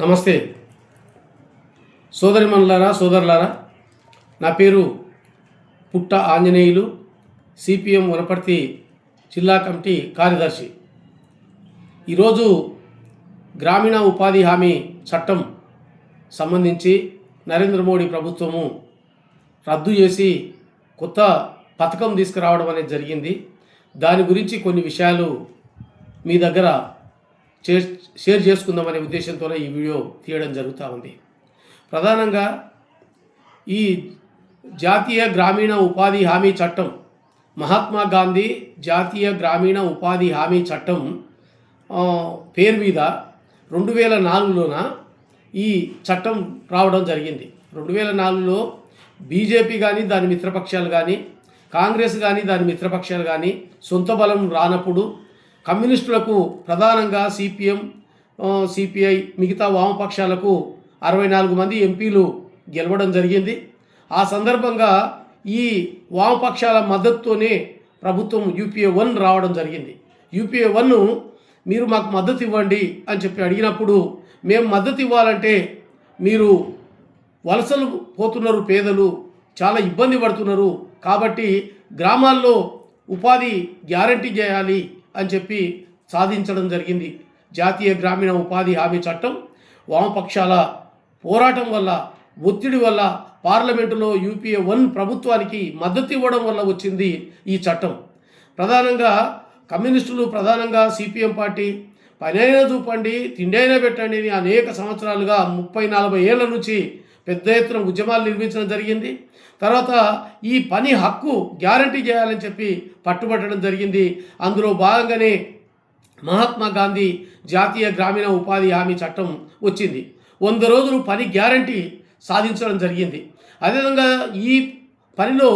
నమస్తే. సోదరిమణులారా సోదరులారా నా పేరు పుట్ట ఆంజనేయులు సిపిఎం వనపర్తి జిల్లా కమిటీ కార్యదర్శి. ఈరోజు గ్రామీణ ఉపాధి హామీ చట్టం సంబంధించి నరేంద్ర మోడీ ప్రభుత్వము రద్దు చేసి కొత్త పథకం తీసుకురావడం అనేది జరిగింది. దాని గురించి కొన్ని విషయాలు మీ దగ్గర షేర్ షేర్ చేసుకుందామనే ఉద్దేశంతోనే ఈ వీడియో తీయడం జరుగుతూ ఉంది. ప్రధానంగా ఈ జాతీయ గ్రామీణ ఉపాధి హామీ చట్టం మహాత్మా గాంధీ జాతీయ గ్రామీణ ఉపాధి హామీ చట్టం పేరు మీద రెండు వేల నాలుగులోన ఈ చట్టం రావడం జరిగింది. రెండు వేల నాలుగులో బీజేపీ కానీ దాని మిత్రపక్షాలు కానీ కాంగ్రెస్ కానీ దాని మిత్రపక్షాలు కానీ సొంత బలం రానప్పుడు కమ్యూనిస్టులకు ప్రధానంగా సిపిఎం సిపిఐ మిగతా వామపక్షాలకు అరవై నాలుగు మంది ఎంపీలు గెలవడం జరిగింది. ఆ సందర్భంగా ఈ వామపక్షాల మద్దతుతోనే ప్రభుత్వం యూపీఏ వన్ రావడం జరిగింది. యూపీఏ వన్ మీరు మాకు మద్దతు ఇవ్వండి అని చెప్పి అడిగినప్పుడు మేము మద్దతు ఇవ్వాలంటే మీరు వలసలు పోతున్నారు పేదలు చాలా ఇబ్బంది పడుతున్నారు కాబట్టి గ్రామాల్లో ఉపాధి గ్యారంటీ చేయాలి అని చెప్పి సాధించడం జరిగింది. జాతీయ గ్రామీణ ఉపాధి హామీ చట్టం వామపక్షాల పోరాటం వల్ల ఒత్తిడి వల్ల పార్లమెంటులో యూపీఏ వన్ ప్రభుత్వానికి మద్దతు ఇవ్వడం వల్ల వచ్చింది ఈ చట్టం. ప్రధానంగా కమ్యూనిస్టులు ప్రధానంగా సిపిఎం పార్టీ పనైనా చూపండి తిండైనా పెట్టండి అని అనేక సంవత్సరాలుగా ముప్పై నలభై ఏళ్ళ నుంచి పెద్ద ఎత్తున ఉద్యమాలు నిర్మించడం జరిగింది. తర్వాత ఈ పని హక్కు గ్యారంటీ చేయాలని చెప్పి పట్టుబట్టడం జరిగింది. అందులో భాగంగానే మహాత్మా గాంధీ జాతీయ గ్రామీణ ఉపాధి హామీ చట్టం వచ్చింది. వంద రోజులు పని గ్యారంటీ సాధించడం జరిగింది. అదేవిధంగా ఈ పనిలో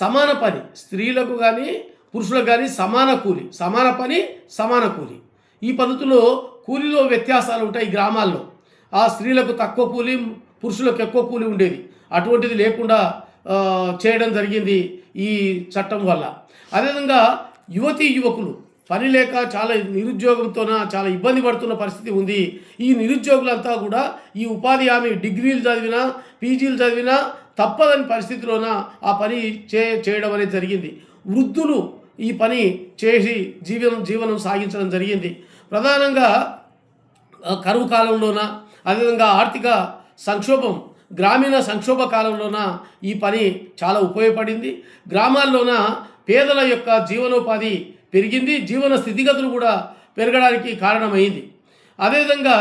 సమాన పని స్త్రీలకు కానీ పురుషులకు కానీ సమాన కూలి సమాన పని సమాన కూలి. ఈ పద్ధతిలో కూలీలో వ్యత్యాసాలు ఉంటాయి గ్రామాల్లో. ఆ స్త్రీలకు తక్కువ కూలి పురుషులకు ఎక్కువ కూలి ఉండేది. అటువంటిది లేకుండా చేయడం జరిగింది ఈ చట్టం వల్ల. అదేవిధంగా యువతీ యువకులు పని లేక చాలా నిరుద్యోగంతోన చాలా ఇబ్బంది పడుతున్న పరిస్థితి ఉంది. ఈ నిరుద్యోగులంతా కూడా ఈ ఉపాధి హామీ డిగ్రీలు చదివినా పీజీలు చదివినా తప్పదని పరిస్థితిలోన ఆ పని చే చేయడం అనేది జరిగింది. వృద్ధులు ఈ పని చేసి జీవనం జీవనం సాగించడం జరిగింది. ప్రధానంగా కరువు కాలంలోన అదేవిధంగా ఆర్థిక సంక్షోభం గ్రామీణ సంక్షోభ కాలంలోన ఈ పని చాలా ఉపయోగపడింది. గ్రామాల్లోన పేదల యొక్క జీవనోపాధి పెరిగింది. జీవన స్థితిగతులు కూడా పెరగడానికి కారణమైంది. అదేవిధంగా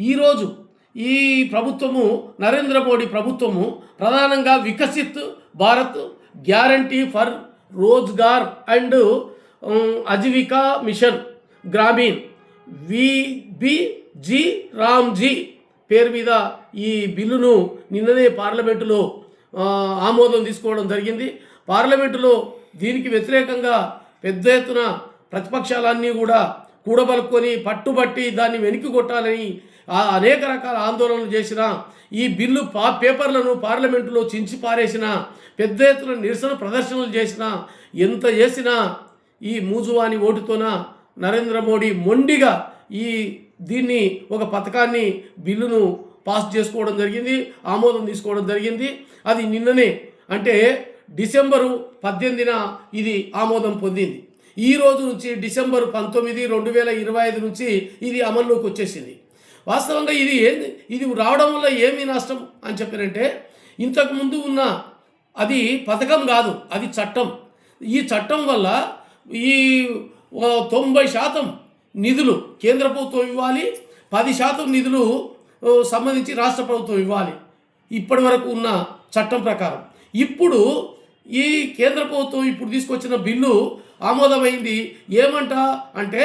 ఈరోజు ఈ ప్రభుత్వము నరేంద్ర మోడీ ప్రభుత్వము ప్రధానంగా Viksit Bharat guarantee for Rozgar and Ajeevika mission Gramin V B G Ramji పేరు మీద ఈ బిల్లును నిన్ననే పార్లమెంటులో ఆమోదం తీసుకోవడం జరిగింది. పార్లమెంటులో దీనికి వ్యతిరేకంగా పెద్ద ఎత్తున ప్రతిపక్షాలన్నీ కూడా కూడబలుకొని పట్టుబట్టి దాన్ని వెనక్కి కొట్టాలని అనేక రకాల ఆందోళనలు చేసిన ఈ బిల్లు పా పేపర్లను పార్లమెంటులో చించి పారేసిన పెద్ద ఎత్తున నిరసన ప్రదర్శనలు చేసిన ఎంత చేసినా ఈ మూజువాని ఓటుతోన నరేంద్ర మోడీ మొండిగా ఈ దీన్ని ఒక పథకాన్ని బిల్లును పాస్ చేసుకోవడం జరిగింది ఆమోదం తీసుకోవడం జరిగింది. అది నిన్ననే అంటే డిసెంబరు పద్దెనిమిదిన ఇది ఆమోదం పొందింది. ఈ రోజు నుంచి డిసెంబర్ పంతొమ్మిది రెండు వేల ఇరవై ఐదు నుంచి ఇది అమల్లోకి వచ్చేసింది. వాస్తవంగా ఇది ఏంది ఇది రావడం వల్ల ఏమీ నష్టం అని చెప్పారంటే ఇంతకుముందు ఉన్న అది పథకం కాదు అది చట్టం. ఈ చట్టం వల్ల ఈ తొంభై శాతం నిధులు కేంద్ర ప్రభుత్వం ఇవ్వాలి పది శాతం నిధులు సంబంధించి రాష్ట్ర ప్రభుత్వం ఇవ్వాలి. ఇప్పటి వరకు ఉన్న చట్టం ప్రకారం. ఇప్పుడు ఈ కేంద్ర ప్రభుత్వం ఇప్పుడు తీసుకొచ్చిన బిల్లు ఆమోదమైంది. ఏమంట అంటే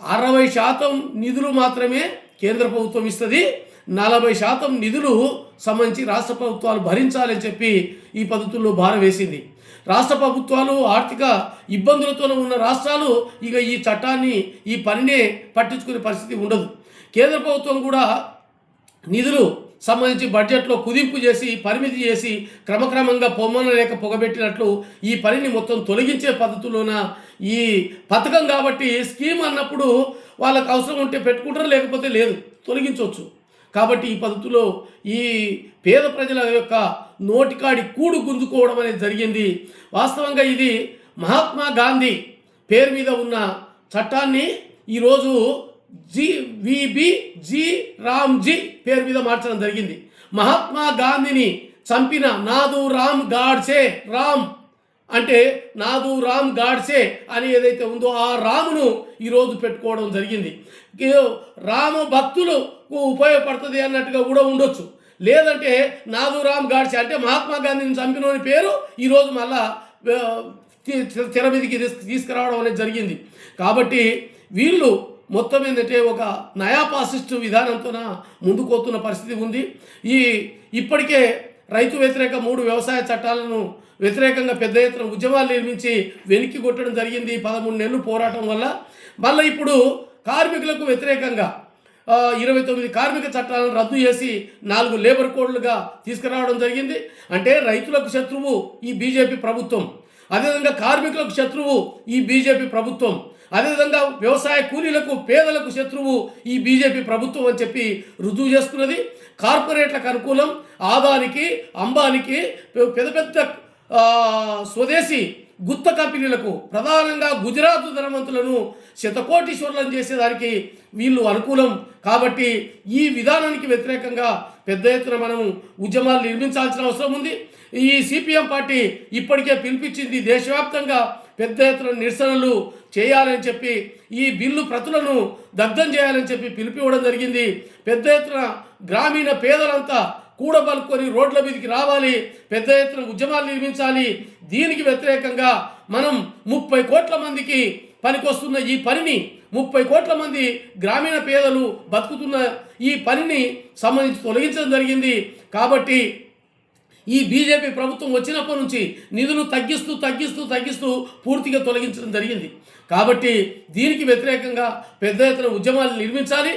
అరవై శాతం నిధులు మాత్రమే కేంద్ర ప్రభుత్వం ఇస్తుంది. నలభై శాతం నిధులు సంబంధించి రాష్ట్ర ప్రభుత్వాలు భరించాలని చెప్పి ఈ పద్ధతుల్లో భారం వేసింది. రాష్ట్ర ప్రభుత్వాలు ఆర్థిక ఇబ్బందులతో ఉన్న రాష్ట్రాలు ఇక ఈ చట్టాన్ని ఈ పనినే పట్టించుకునే పరిస్థితి ఉండదు. కేంద్ర ప్రభుత్వం కూడా నిధులు సంబంధించి బడ్జెట్లో కుదింపు చేసి పరిమితి చేసి క్రమక్రమంగా పొమ్మన లేక పొగబెట్టినట్లు ఈ పనిని మొత్తం తొలగించే పద్ధతిలోన ఈ పథకం కాబట్టి స్కీమ్ అన్నప్పుడు వాళ్ళకు అవసరం ఉంటే పెట్టుకుంటారు లేకపోతే లేదు తొలగించవచ్చు. కాబట్టి ఈ పద్ధతిలో ఈ పేద ప్రజల యొక్క నోటికాడి కూడు గుంజుకోవడం అనేది జరిగింది. వాస్తవంగా ఇది మహాత్మా గాంధీ పేరు మీద ఉన్న చట్టాన్ని ఈరోజు జి విబి జి రామ్జీ పేరు మీద మార్చడం జరిగింది. మహాత్మా గాంధీని చంపిన నాదు రామ్ గాడ్సే రామ్ అంటే నాదు రామ్ గాడ్సే అని ఏదైతే ఉందో ఆ రామును ఈరోజు పెట్టుకోవడం జరిగింది. రామ భక్తులకు ఉపయోగపడుతుంది అన్నట్టుగా కూడా ఉండొచ్చు. లేదంటే నాదు రామ్ గాడ్సే అంటే మహాత్మా గాంధీని చంపినోని పేరు ఈరోజు మళ్ళా తెర మీదకి తీసుకురావడం అనేది జరిగింది. కాబట్టి వీళ్ళు మొత్తం ఏంటంటే ఒక నయా పాసిస్ట్ విధానంతోన ముందుకోతున్న పరిస్థితి ఉంది. ఈ ఇప్పటికే రైతు వ్యతిరేక మూడు వ్యవసాయ చట్టాలను వ్యతిరేకంగా పెద్ద ఎత్తున ఉద్యమాలు నిర్మించి వెనక్కి కొట్టడం జరిగింది పదమూడు నెలలు పోరాటం వల్ల. మళ్ళీ ఇప్పుడు కార్మికులకు వ్యతిరేకంగా ఇరవై తొమ్మిది కార్మిక చట్టాలను రద్దు చేసి నాలుగు లేబర్ కోడ్లుగా తీసుకురావడం జరిగింది. అంటే రైతులకు శత్రువు ఈ బీజేపీ ప్రభుత్వం. అదేవిధంగా కార్మికులకు శత్రువు ఈ బీజేపీ ప్రభుత్వం. అదేవిధంగా వ్యవసాయ కూలీలకు పేదలకు శత్రువు ఈ బీజేపీ ప్రభుత్వం అని చెప్పి రుజువు చేస్తున్నది కార్పొరేట్లకు అనుకూలం ఆదానికి అంబానికి పెద్ద పెద్ద స్వదేశీ గుత్త కంపెనీలకు ప్రధానంగా గుజరాత్ ధనవంతులను శతకోటీశ్వరులను చేసేదానికి వీళ్ళు అనుకూలం. కాబట్టి ఈ విధానానికి వ్యతిరేకంగా పెద్ద ఎత్తున మనం ఉద్యమాలు నిర్మించాల్సిన అవసరం ఉంది. ఈ సిపిఎం పార్టీ ఇప్పటికే పిలిపించింది దేశవ్యాప్తంగా పెద్ద ఎత్తున నిరసనలు చేయాలని చెప్పి ఈ బిల్లు ప్రతులను దగ్ధం చేయాలని చెప్పి పిలిపివ్వడం జరిగింది. పెద్ద ఎత్తున గ్రామీణ పేదలంతా కూడబలుకొని రోడ్ల మీదకి రావాలి పెద్ద ఎత్తున ఉద్యమాలు నిర్మించాలి. దీనికి వ్యతిరేకంగా మనం ముప్పై కోట్ల మందికి పనికొస్తున్న ఈ పనిని ముప్పై కోట్ల మంది గ్రామీణ పేదలు బతుకుతున్న ఈ పనిని సంబంధించి తొలగించడం జరిగింది. కాబట్టి ఈ బీజేపీ ప్రభుత్వం వచ్చినప్పటి నుంచి నిధులు తగ్గిస్తూ తగ్గిస్తూ తగ్గిస్తూ పూర్తిగా తొలగించడం జరిగింది. కాబట్టి దీనికి వ్యతిరేకంగా పెద్ద ఎత్తున ఉద్యమాలు నిర్మించాలి.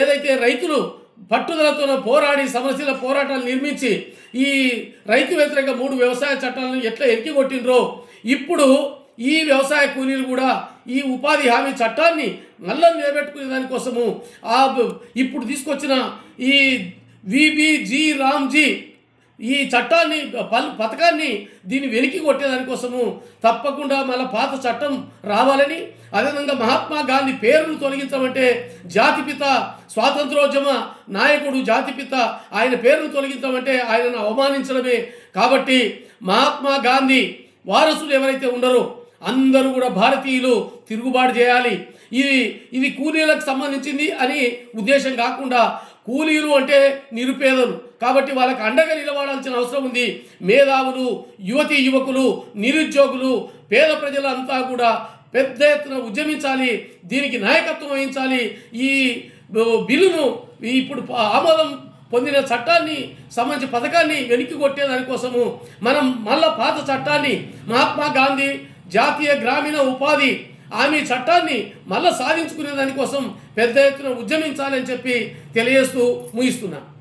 ఏదైతే రైతులు పట్టుదలతో పోరాడి సమస్యల పోరాటాలు నిర్మించి ఈ రైతు వ్యతిరేక మూడు వ్యవసాయ చట్టాలను ఎట్లా ఎక్కి ఇప్పుడు ఈ వ్యవసాయ కూలీలు కూడా ఈ ఉపాధి హామీ చట్టాన్ని నల్లం నిలబెట్టుకునే దానికోసము ఆ ఇప్పుడు తీసుకొచ్చిన ఈ విబిజి రామ్జీ ఈ చట్టాన్ని పల్ పథకాన్ని దీన్ని వెలికి కొట్టేదానికోసము తప్పకుండా మళ్ళీ పాత చట్టం రావాలని అదేవిధంగా మహాత్మా గాంధీ పేరును తొలగించమంటే జాతిపిత స్వాతంత్రోద్యమ నాయకుడు జాతిపిత ఆయన పేరును తొలగించమంటే ఆయనను అవమానించడమే. కాబట్టి మహాత్మా గాంధీ వారసులు ఎవరైతే ఉండరో అందరూ కూడా భారతీయులు తిరుగుబాటు చేయాలి. ఇది ఇది కూలీలకు సంబంధించింది అని ఉద్దేశం కాకుండా కూలీలు అంటే నిరుపేదలు. కాబట్టి వాళ్ళకి అండగా నిలబడాల్సిన అవసరం ఉంది. మేధావులు యువతి యువకులు నిరుద్యోగులు పేద ప్రజలంతా కూడా పెద్ద ఎత్తున ఉద్యమించాలి. దీనికి నాయకత్వం వహించాలి. ఈ బిల్లును ఇప్పుడు ఆమోదం పొందిన చట్టాన్ని సంబంధించిన పథకాన్ని వెనక్కి కొట్టేదానికోసము మనం మళ్ళా పాత చట్టాన్ని మహాత్మా గాంధీ జాతీయ గ్రామీణ ఉపాధి ఆమె చట్టాన్ని మళ్ళా సాధించుకునే దానికోసం పెద్ద ఎత్తున ఉద్యమించాలని చెప్పి తెలియజేస్తూ ముగిస్తున్నాను